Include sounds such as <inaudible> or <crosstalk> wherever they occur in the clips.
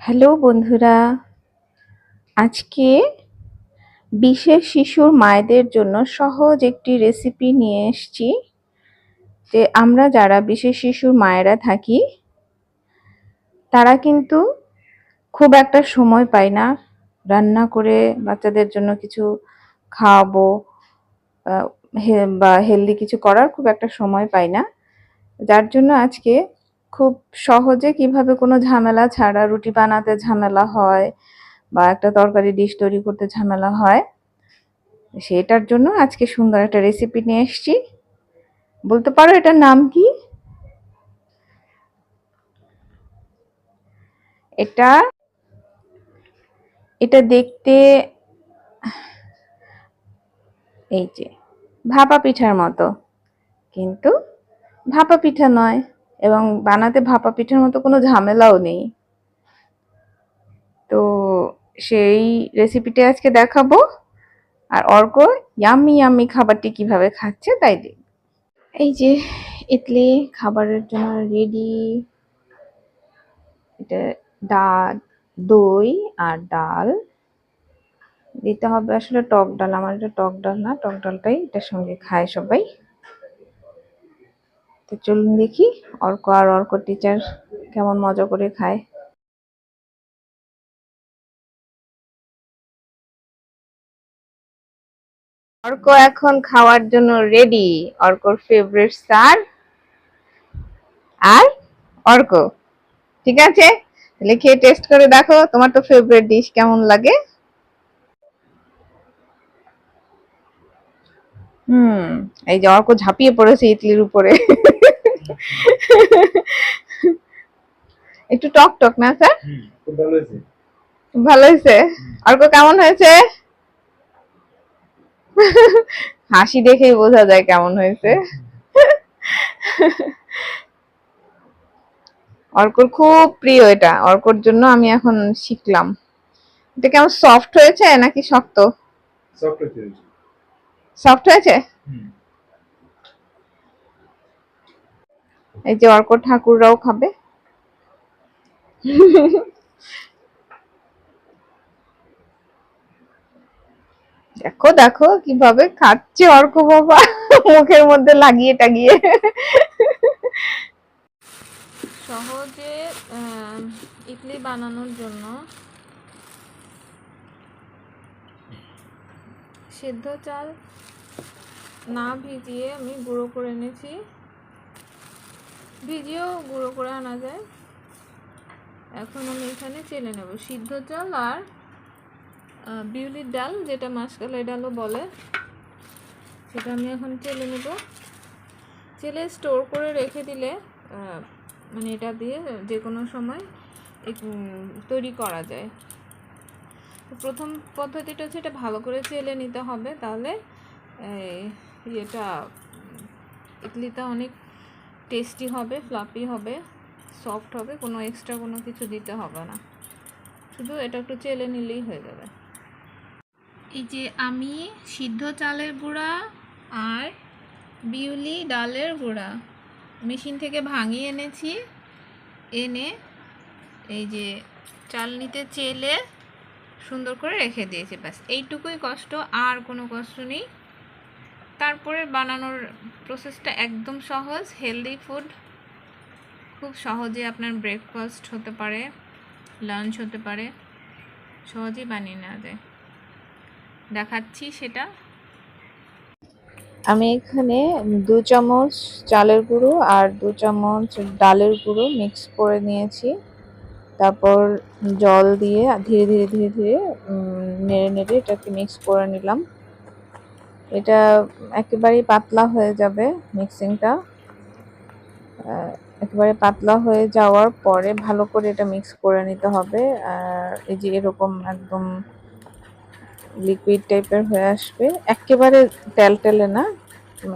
Hello বন্ধুরা, আজকে বিশেষ শিশুর মায়েদের জন্য সহজ একটি রেসিপি নিয়ে এসেছি, যে আমরা যারা বিশেষ শিশুর মায়েরা থাকি, তারা কিন্তু খুব একটা সময় পায় না রান্না করে বাচ্চাদের জন্য কিছু খাওয়াবো বা হেলদি কিছু করার খুব একটা সময় পাই না। যার জন্য আজকে খুব সহজে কীভাবে কোনো ঝামেলা ছাড়া রুটি বানাতে ঝামেলা হয় বা একটা তরকারি ডিশ তৈরি করতে ঝামেলা হয়, সেটার জন্য আজকে সুন্দর একটা রেসিপি নিয়ে এসেছি। বলতে পারো এটার নাম কি? এটা এটা দেখতে, এই যে, ভাপা পিঠার মতো, কিন্তু ভাপা পিঠা নয়। এবং বানাতে ভাপা পিঠের মতো কোনো ঝামেলাও নেই। তো সেই রেসিপিটা আজকে দেখাবো। আর অর্ক ইয়ামি ইয়াম্মি খাবারটি কীভাবে খাচ্ছে তাই দেখ। এই যে ইডলি খাবারের জন্য রেডি এটা ডাল, দই আর ডাল। দিতে হবে আসলে টক ডাল, আমার এটা টক ডাল না, টক ডালটাই এটার সঙ্গে খায় সবাই। তো চলুন দেখি। অর্ক আর অর্ক টিচার কেমন মজা করে খায়। অর্ক এখন খাওয়ার জন্য রেডি অর্কর ফেভারিট স্টার আর অর্ক। ঠিক আছে? তাহলে খেয়ে টেস্ট করে দেখো, তোমার তো ফেভারিট ডিশ কেমন লাগে? হুম, এই যে অর্ক ঝাঁপিয়ে পড়েছে ইডলির উপরে। <laughs> একটু টক টক না স্যার? ভালো হয়েছে। অর্ক কেমন হয়েছে? <laughs> হাসি দেখেই বোঝা যায় কেমন হয়েছে। <laughs> অর্কর খুব প্রিয় এটা। অর্কর জন্য আমি এখন শিখলাম। এটা কেমন সফট হয়েছে নাকি শক্ত? সফট হয়েছে সফট হয়েছে হুম এই যে অর্ক ঠাকুররাও খাবে। দেখো দেখো কীভাবে খাচ্ছে অর্ক বাবা, মুখের মধ্যে লাগিয়ে টাগিয়ে। সহজে ইডলি বানানোর জন্য সেদ্ধ চাল না ভিজিয়ে আমি গুঁড়ো করে এনেছি। ভিজিয়েও গুঁড়ো করে আনা যায়। এখন আমি এখানে চেলে নেব। সিদ্ধ চাল আর বিউলির ডাল, যেটা মাসকালাই ডালও বলে, সেটা আমি এখন চেলে নেব। চেলে স্টোর করে রেখে দিলে মানে এটা দিয়ে যে কোনো সময় তৈরি করা যায়। প্রথম পদ্ধতিটা হচ্ছে এটা ভালো করে চেলে নিতে হবে। তাহলে এটা ইডলিটা অনেক টেস্টি হবে ফ্লাফি হবে সফট হবে, কোনো এক্সট্রা কোনো কিছু দিতে হবে না। শুধু এটা একটু চেলে নিলেই হয়ে যাবে। এই যে আমি সিদ্ধ চালের গুঁড়া আর বিউলি ডালের গুঁড়া মেশিন থেকে ভাঙিয়ে এনেছি। এনে এই যে চালনিতে চেলে সুন্দর করে রেখে দিয়েছি, ব্যাস। এইটুকুই কষ্ট, আর কোনো কষ্ট নেই। তারপরে বানানোর প্রসেসটা একদম সহজ হেলদি ফুড খুব সহজে আপনার ব্রেকফাস্ট হতে পারে লাঞ্চ হতে পারে, সহজেই বানিয়ে নেওয়া যায়। দেখাচ্ছি সেটা। আমি এখানে দু চামচ চালের গুঁড়ো আর দু চামচ ডালের গুঁড়ো মিক্স করে নিয়েছি। তারপর জল দিয়ে ধীরে ধীরে ধীরে ধীরে নেড়ে নেড়ে এটাকে মিক্স করে নিলাম। এটা একেবারেই পাতলা হয়ে যাবে মিক্সিংটা একেবারে পাতলা হয়ে যাওয়ার পরে ভালো করে এটা মিক্স করে নিতে হবে। আর এই যে এরকম একদম লিকুইড টাইপের হয়ে আসবে। একেবারে টেলটেলে না,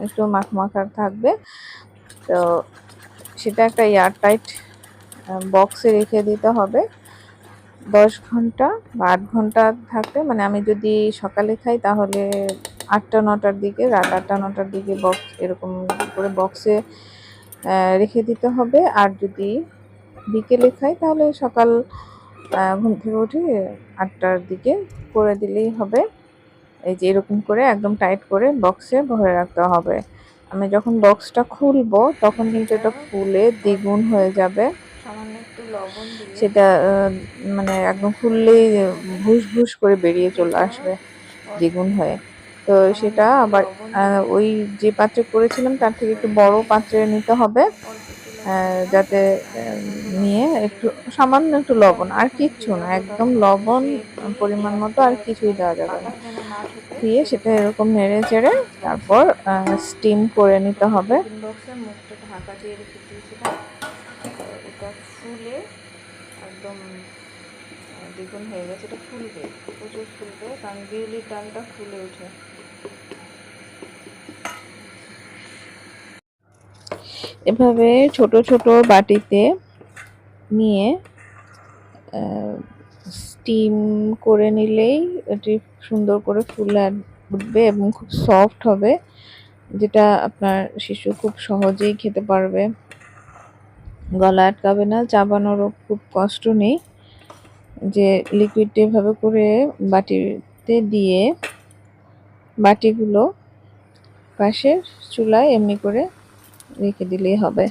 একটু মাখমাখার থাকবে। তো সেটা একটা এয়ারটাইট বক্সে রেখে দিতে হবে। দশ ঘণ্টা বা আট ঘণ্টা থাকবে। মানে আমি যদি সকালে খাই তাহলে আটটা নটার দিকে রাত আটটা নটার দিকে বক্স এরকম করে বক্সে রেখে দিতে হবে। আর যদি বিকেলে খাই তাহলে সকাল ঘুম থেকে উঠে আটটার দিকে করে দিলেই হবে। এই যে এরকম করে একদম টাইট করে বক্সে ভরে রাখতে হবে। আমি যখন বক্সটা খুলবো তখন কিন্তু এটা ফুলে দ্বিগুণ হয়ে যাবে। সেটা মানে একদম খুললেই ভুস ভুস করে বেরিয়ে চলে আসবে দ্বিগুণ হয়ে। তো সেটা আবার ওই যে পাত্রে করেছিলাম তার থেকে একটু বড় পাত্রে নিতে হবে যাতে নিয়ে একটু সামান্য একটু লবণ, আর কিচ্ছু না, একদম লবণ পরিমাণ মতো আর কিছুই দেওয়া যাবে না। দিয়ে সেটা এরকম নেড়ে চেড়ে তারপর স্টিম করে নিতে হবে। ফুলে একদম হয়ে গেছে, এটা ফুলবে, প্রচুর ফুলবে, কারণ বিউলির ডালটা ফুলে ওঠে। এভাবে ছোট ছোট বাটিতে নিয়ে স্টিম করে নিলেই এটি সুন্দর করে ফুলে উঠবে এবং খুব সফট হবে, যেটা আপনার শিশু খুব সহজেই খেতে পারবে। গলা আটকাবে না, চাবানোরও খুব কষ্ট নেই। যে লিকুইডটা এভাবে করে বাটিতে দিয়ে বাটিগুলো পাশের চুলায় এমনি করে রেখে দিলেই হবে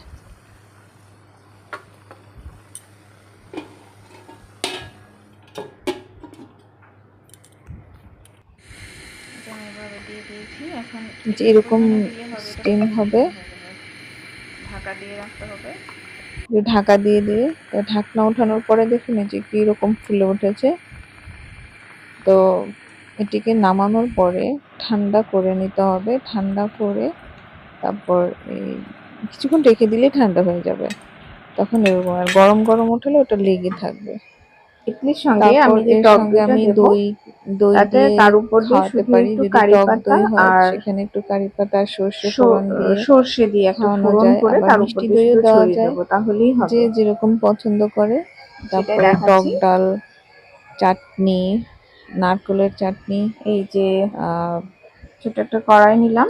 যে এরকম দিলে হবে। ঢাকা দিয়ে রাখতে হবে যে ঢাকা দিয়ে দিয়ে তো ঢাকনা ওঠানোর পরে দেখুন যে কীরকম ফুলে উঠেছে তো এটিকে নামানোর পরে ঠান্ডা করে নিতে হবে। ঠান্ডা করে তারপর এই কিছুক্ষণ রেখে দিলেই ঠান্ডা হয়ে যাবে। তখন এরকম আর গরম গরম উঠলে ওটা লেগে থাকবে। ইডলির সঙ্গে আমি যে টক আমি দই দই দিয়ে তার উপর খাওয়াতে পারি। যদি টক দই আর সেখানে একটু কারি পাতা সর্ষে সর- ফোড়ন দিয়ে সর্ষে দিয়ে একটু ফোড়ন করে তার উপর দইও দেওয়া যায়। তাহলেই হবে। যে যেরকম পছন্দ করে তারপরে টক ডাল চাটনি নারকেলের চাটনি এই যে ছোট একটা কড়াই নিলাম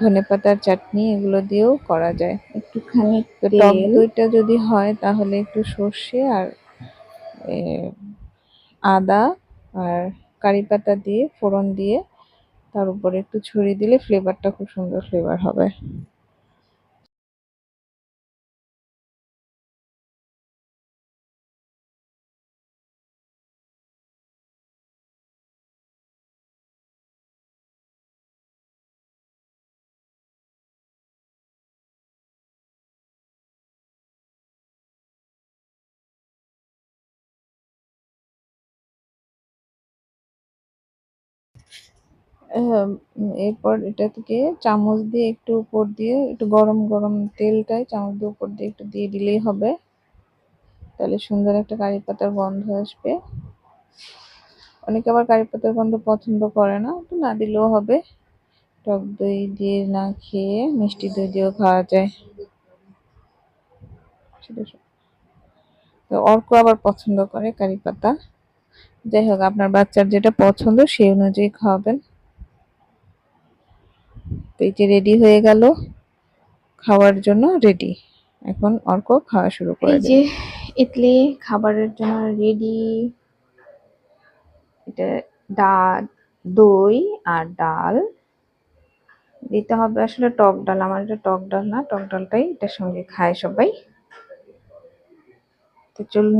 ধনে পাতার চাটনি এগুলো দিয়েও করা যায়। একটুখানি টক দইটা যদি হয় তাহলে একটু সর্ষে আর আদা আর কারি পাতা দিয়ে ফোড়ন দিয়ে তার উপরে একটু ছড়িয়ে দিলে ফ্লেভারটা খুব সুন্দর ফ্লেভার হবে। এরপর এটা থেকে চামচ দিয়ে একটু উপর দিয়ে, একটু গরম গরম তেলটাই চামচ দিয়ে উপর দিয়ে একটু দিয়ে দিলেই হবে। তাহলে সুন্দর একটা কারি পাতার গন্ধ আসবে। অনেকে আবার কারি পাতার গন্ধ পছন্দ করে না, তো না দিলেও হবে। টক দই দিয়ে না খেয়ে মিষ্টি দই দিয়েও খাওয়া যায়। তো অর্ক আবার পছন্দ করে কারি পাতা। যাই হোক, আপনার বাচ্চার যেটা পছন্দ সেই অনুযায়ী খাওয়াবেন। তো এই যে রেডি হয়ে গেল খাওয়ার জন্য রেডি এখন অর্ক খাওয়া শুরু করে যে ইডলি খাবারের জন্য রেডি এটা ডাল দই আর ডাল। দিতে হবে আসলে টক ডাল আমার এটা টক ডাল না টক ডালটাই এটার সঙ্গে খায় সবাই। তো চলুন